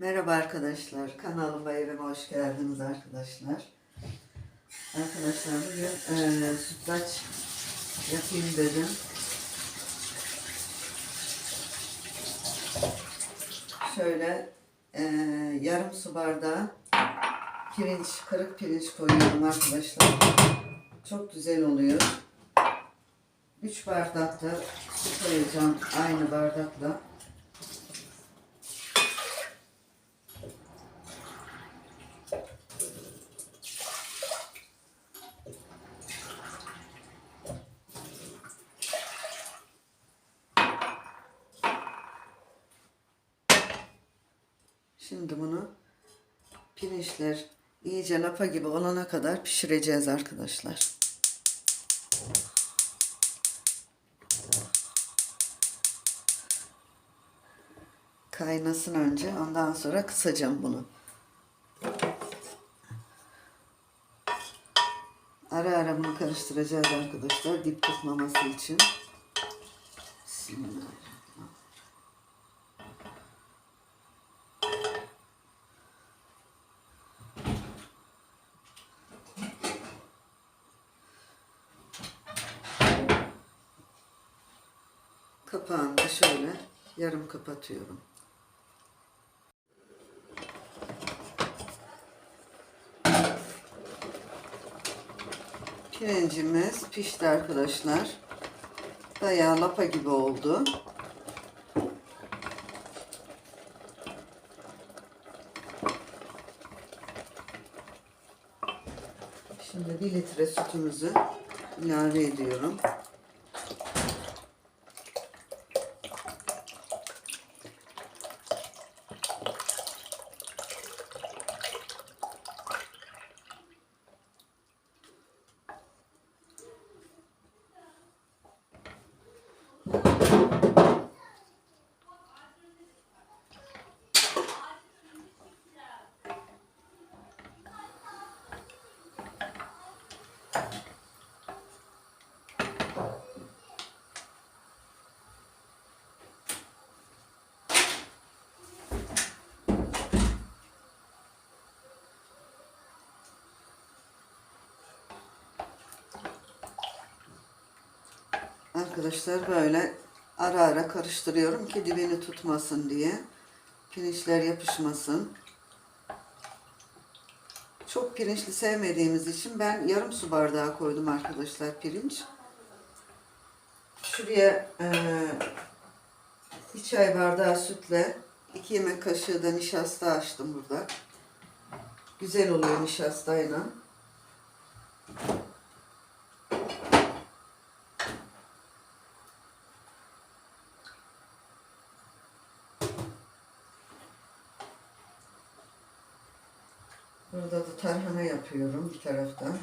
Merhaba arkadaşlar, kanalıma evime hoş geldiniz arkadaşlar. Arkadaşlar bugün eee sütlaç yapayım dedim. Şöyle eee, yarım su bardağı pirinç, kırık pirinç koyuyorum arkadaşlar. Çok güzel oluyor. 3 bardak da su koyacağım aynı bardakla. Şimdi bunu pirinçler iyice lapa gibi olana kadar pişireceğiz arkadaşlar. Kaynasın önce ondan sonra kısacağım bunu. Ara ara bunu karıştıracağız arkadaşlar dip tutmaması için. Bismillahirrahmanirrahim. Kapağını şöyle yarım kapatıyorum. Pirincimiz pişti arkadaşlar. Bayağı lapa gibi oldu. Şimdi bir litre sütümüzü ilave ediyorum. Arkadaşlar böyle ara ara karıştırıyorum ki dibini tutmasın diye. Pirinçler yapışmasın. Çok pirinçli sevmediğimiz için ben yarım su bardağı koydum arkadaşlar pirinç. Şuraya eee bir çay bardağı sütle iki yemek kaşığı da nişasta açtım burada. Güzel oluyor nişastayla. Burada da tarhana yapıyorum bir taraftan.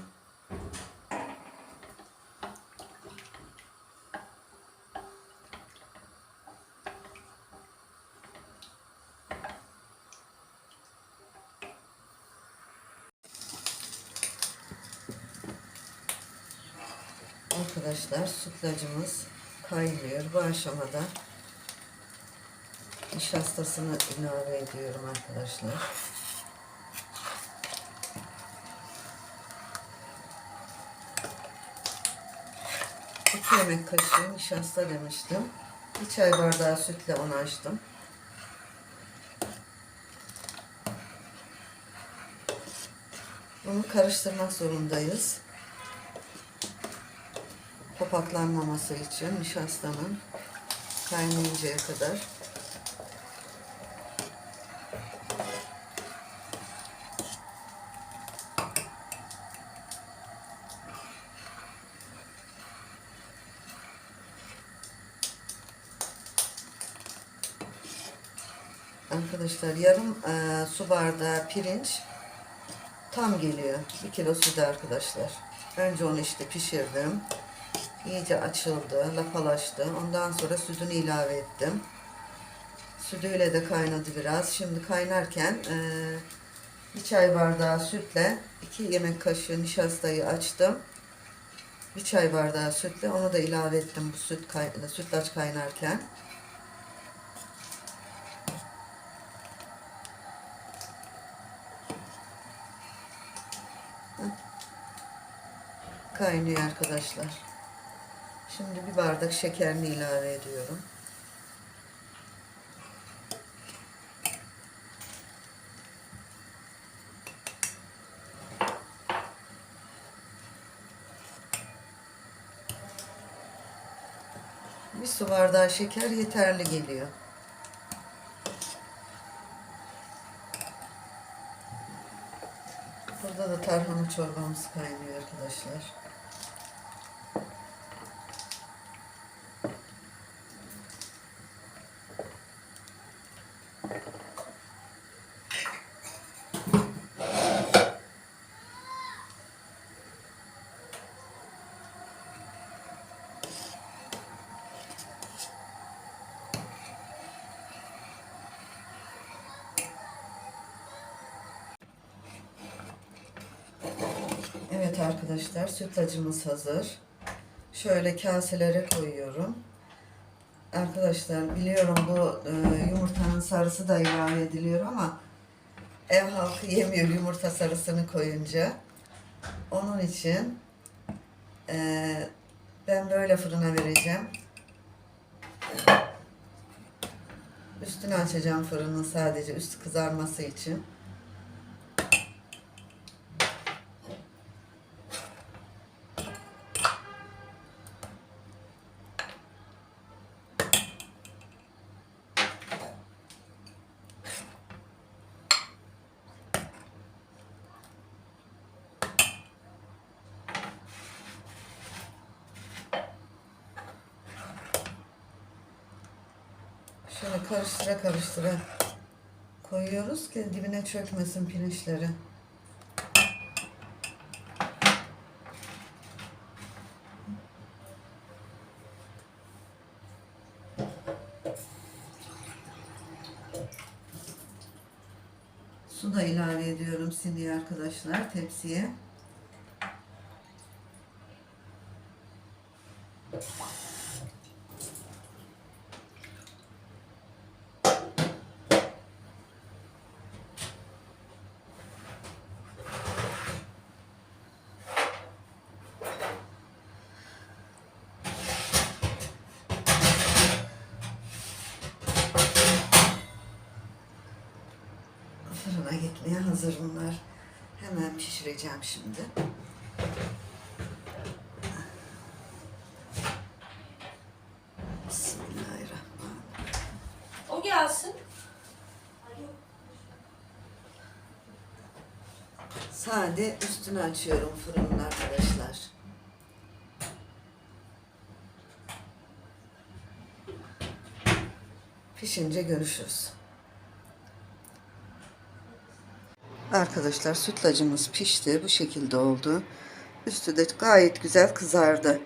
Arkadaşlar sütlacımız kaynıyor. Bu aşamada nişastasını ilave ediyorum arkadaşlar. 2 yemek kaşığı nişasta demiştim. Bir çay bardağı sütle onu açtım. Bunu karıştırmak zorundayız. Topaklanmaması için nişastanın kaynayıncaya kadar. Arkadaşlar yarım e, su bardağı pirinç tam geliyor. 1 kilo sütü arkadaşlar. Önce onu işte pişirdim. İyice açıldı, lapalaştı. Ondan sonra sütünü ilave ettim. Sütüyle de kaynadı biraz. Şimdi kaynarken e, bir çay bardağı sütle 2 yemek kaşığı nişastayı açtım. Bir çay bardağı sütle onu da ilave ettim bu süt kay sütlaç kaynarken. Kaynıyor arkadaşlar. Şimdi bir bardak şekerini ilave ediyorum. Bir su bardağı şeker yeterli geliyor. Burada da tarhana çorbamız kaynıyor arkadaşlar. Evet arkadaşlar sütlacımız hazır. Şöyle kaselere koyuyorum. Arkadaşlar biliyorum bu e, yumurtanın sarısı da ilave ediliyor ama ev halkı yemiyor yumurta sarısını koyunca. Onun için e, ben böyle fırına vereceğim. Üstünü açacağım fırının sadece üstü kızarması için. Şöyle karıştıra karıştıra koyuyoruz ki dibine çökmesin pirinçleri. Su da ilave ediyorum şimdi arkadaşlar tepsiye. Fırına gitmeye hazır bunlar. Hemen pişireceğim şimdi. Bismillahirrahmanirrahim. O gelsin. Sade üstünü açıyorum fırının arkadaşlar. Pişince görüşürüz. Arkadaşlar sütlacımız pişti. Bu şekilde oldu. Üstü de gayet güzel kızardı.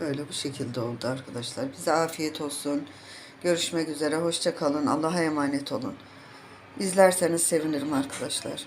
Böyle bu şekilde oldu arkadaşlar. Bize afiyet olsun. Görüşmek üzere. Hoşça kalın. Allah'a emanet olun. İzlerseniz sevinirim arkadaşlar.